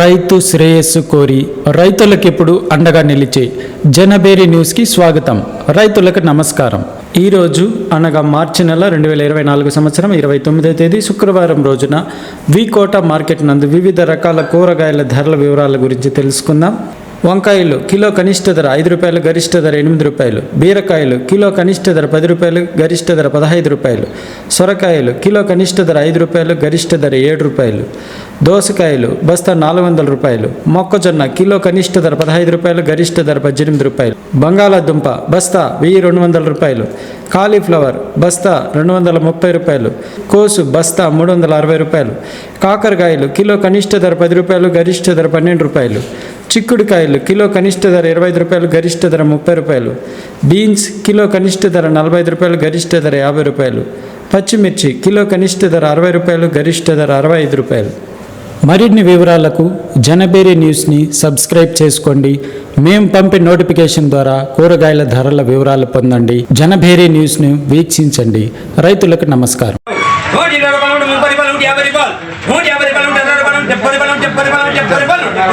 రైతు శ్రేయస్సు కోరి రైతులకు ఇప్పుడు అండగా నిలిచే జనబేరి న్యూస్కి స్వాగతం. రైతులకు నమస్కారం. ఈరోజు అనగా మార్చి నెల రెండు వేల ఇరవై నాలుగు సంవత్సరం ఇరవై తొమ్మిదో తేదీ శుక్రవారం రోజున వికోట మార్కెట్ నందు వివిధ రకాల కూరగాయల ధరల వివరాల గురించి తెలుసుకుందాం. వంకాయలు కిలో కనిష్ట ధర ఐదు రూపాయలు గరిష్ట ధర ఎనిమిది రూపాయలు. బీరకాయలు కిలో కనిష్ట ధర పది రూపాయలు గరిష్ట ధర పదహైదు రూపాయలు. సొరకాయలు కిలో కనిష్ట ధర ఐదు రూపాయలు గరిష్ట ధర ఏడు రూపాయలు. దోసకాయలు బస్తా నాలుగు వందల రూపాయలు. మొక్కజొన్న కిలో కనిష్ట ధర పదహైదు రూపాయలు గరిష్ట ధర పద్దెనిమిది రూపాయలు. బంగాళాదుంప బస్తా వెయ్యి రెండు వందల రూపాయలు. కాలీఫ్లవర్ బస్తా రెండు వందల ముప్పై రూపాయలు. కోసు బస్తా మూడు వందల అరవై రూపాయలు. కాకరకాయలు కిలో కనిష్ట ధర పది రూపాయలు గరిష్ట ధర పన్నెండు రూపాయలు. చిక్కుడుకాయలు కిలో కనిష్ట ధర ఇరవై ఐదు రూపాయలు గరిష్ట ధర ముప్పై రూపాయలు. బీన్స్ కిలో కనిష్ట ధర నలభై ఐదు రూపాయలు గరిష్ట ధర యాభై రూపాయలు. పచ్చిమిర్చి కిలో కనిష్ట ధర అరవై రూపాయలు గరిష్ట ధర అరవై ఐదు రూపాయలు. మరిన్ని వివరాలకు జనబేరి న్యూస్ని సబ్స్క్రైబ్ చేసుకోండి. మేము పంపే నోటిఫికేషన్ ద్వారా కూరగాయల ధరల వివరాలు పొందండి. జనబేరి న్యూస్ను వీక్షించండి. రైతులకు నమస్కారం. నూట యాభై రూపాయలు నూట యాభై రూపాయలు యాభై రూపాయలు.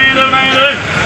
mày lên mày lên